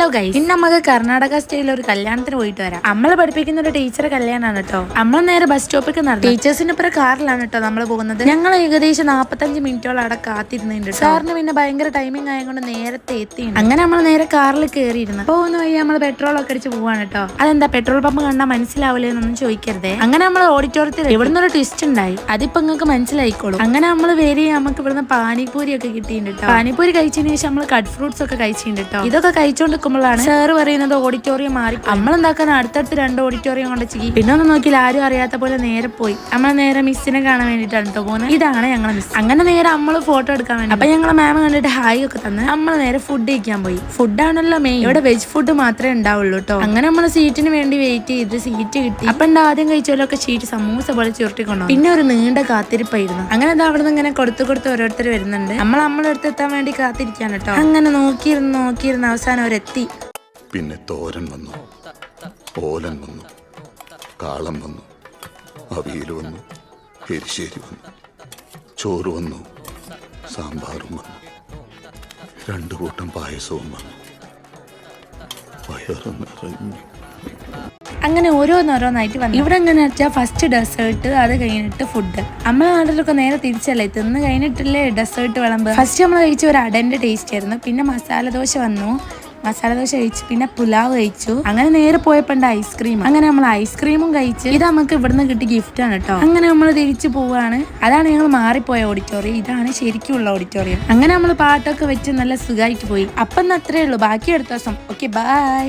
Hello guys ഇന്ന് നമുക്ക് കർണാടക സ്റ്റൈലിൽ ഒരു കല്യാണത്തിന് പോയിട്ട് വരാം. നമ്മളെ പഠിപ്പിക്കുന്ന ഒരു ടീച്ചറെ കല്യാണമാണ് കേട്ടോ നമ്മൾ നേരെ ബസ് സ്റ്റോപ്പിലേക്ക് നടന്നു. ടീച്ചേഴ്സിന്റെ പുറ കാറിലാണ് കേട്ടോ നമ്മൾ പോകുന്നത്. ഞങ്ങൾ ഏകദേശം നാപ്പത്തഞ്ച് മിനിറ്റോളം അവിടെ കാത്തിരുന്നുണ്ട് സാറിന് പിന്നെ ഭയങ്കര ടൈമിംഗ് ആയതുകൊണ്ട് നേരത്തെ എത്തി അങ്ങനെ നമ്മൾ നേരെ കാറിൽ കയറിയിരുന്നു പോകുന്ന വഴി നമ്മൾ പെട്രോൾ ഒക്കെ അടിച്ച് പോവാണ് കേട്ടോ അതെന്താ പെട്രോൾ പമ്പ് കണ്ടാൽ മനസ്സിലാവില്ലേ എന്നൊന്നും ചോദിക്കരുതേ. അങ്ങനെ നമ്മൾ ഓഡിറ്റോറിയത്തിൽ ഇവിടുന്ന് ഒരു ട്വിസ്റ്റ് ഉണ്ടായി. അതിപ്പോ നിങ്ങൾക്ക് മനസ്സിലായിക്കോളൂ. അങ്ങനെ നമ്മൾ വരി നമുക്ക് ഇവിടുന്ന് പാനിപൂരി ഒക്കെ കിട്ടിയിട്ടുണ്ട് കേട്ടോ പാനിപൂരി കഴിച്ചതിന് ശേഷം നമ്മൾ കട്ട് ഫ്രൂട്ട്സ് ഒക്കെ കഴിച്ചിട്ടുണ്ട് കേട്ടോ ഇതൊക്കെ കഴിച്ചോണ്ടിരിക്കുമ്പോഴാണ് സാറ് പറയുന്നത് ഓഡിറ്റോറിയം മാറി നമ്മളെന്താക്കാൻ അടുത്തടുത്ത് രണ്ട് ഓഡിറ്റോറിയം കൊണ്ട് ചിക്കി പിന്നെ ഒന്നും നോക്കിയാൽ ആരും അറിയാത്ത പോലെ നേരെ പോയി. നമ്മൾ നേരെ മിസ്സിനെ കാണാൻ വേണ്ടിട്ടാണ് കേട്ടോ പോകുന്നത്. ഇതാണ് ഞങ്ങളെ മിസ് അങ്ങനെ നേരെ നമ്മൾ ഫോട്ടോ എടുക്കാൻ വേണ്ടി അപ്പൊ ഞങ്ങളെ മാം കണ്ടിട്ട് ഹായ് ഒക്കെ തന്ന് നമ്മൾ നേരെ ഫുഡ് കഴിക്കാൻ പോയി. ഫുഡ് ആണല്ലോ മെയിൻ ഇവിടെ വെജ് ഫുഡ് മാത്രമേ ഉണ്ടാവുള്ളൂ കേട്ടോ. അങ്ങനെ നമ്മൾ സീറ്റിന് വേണ്ടി വെയിറ്റ് ചെയ്ത് സീറ്റ് കിട്ടി. അപ്പൊ എന്താ ആദ്യം കഴിച്ചവരൊക്കെ ഷീറ്റ് സമൂസ പോലെ ചുരുട്ടിക്കൊണ്ടു പിന്നെ ഒരു നീണ്ട കാത്തിരിപ്പായിരുന്നു. അങ്ങനെ അത് അവിടെ നിന്ന് ഇങ്ങനെ കൊടുത്തു കൊടുത്ത് ഓരോരുത്തർ വരുന്നുണ്ട്. നമ്മൾ നമ്മളടുത്ത് എത്താൻ വേണ്ടി കാത്തിരിക്കാൻ കേട്ടോ. അങ്ങനെ നോക്കിയിരുന്ന് നോക്കിയിരുന്ന് അവസാനം അവരെത്തി. പിന്നെ തോരൻ വന്നു. ഓലൻ വന്നു. കാളം വന്നു. അവിയൽ വന്നു. എരിശ്ശേരി വന്നു. ചോറ് വന്നു. സാമ്പാറും വന്നു. രണ്ടു കൂട്ടം പായസവും വന്നു. വയറ് നിറഞ്ഞു. അങ്ങനെ ഓരോന്നോരോന്നായിട്ട് വന്നു. ഇവിടെ എങ്ങനെ വെച്ചാൽ ഫസ്റ്റ് ഡെസേർട്ട് അത് കഴിഞ്ഞിട്ട് ഫുഡ് അമ്മ നാട്ടിലൊക്കെ നേരെ തിരിച്ചല്ലേ? തിന്ന് കഴിഞ്ഞിട്ടല്ലേ ഡെസേർട്ട് വിളമ്പ് ഫസ്റ്റ് നമ്മൾ കഴിച്ച ഒരു അടന്റെ ടേസ്റ്റ് ആയിരുന്നു. പിന്നെ മസാല ദോശ വന്നു. മസാല ദോശ കഴിച്ചു പിന്നെ പുലാവ് കഴിച്ചു. അങ്ങനെ നേരെ പോയപ്പോണ്ട് ഐസ്ക്രീം. അങ്ങനെ നമ്മൾ ഐസ്ക്രീമും കഴിച്ച് ഇത് നമുക്ക് ഇവിടുന്ന് കിട്ടിയ ഗിഫ്റ്റ് ആണ് കേട്ടോ അങ്ങനെ നമ്മൾ തിരിച്ചു പോവാണ്. അതാണ് ഞങ്ങൾ മാറിപ്പോയ ഓഡിറ്റോറിയം ഇതാണ് ശരിക്കുള്ള ഓഡിറ്റോറിയം അങ്ങനെ നമ്മൾ പാട്ടൊക്കെ വെച്ച് നല്ല സുഖമായിട്ട് പോയി. അപ്പം അത്രേ ഉള്ളൂ. ബാക്കി അടുത്ത ദിവസം. Okay bye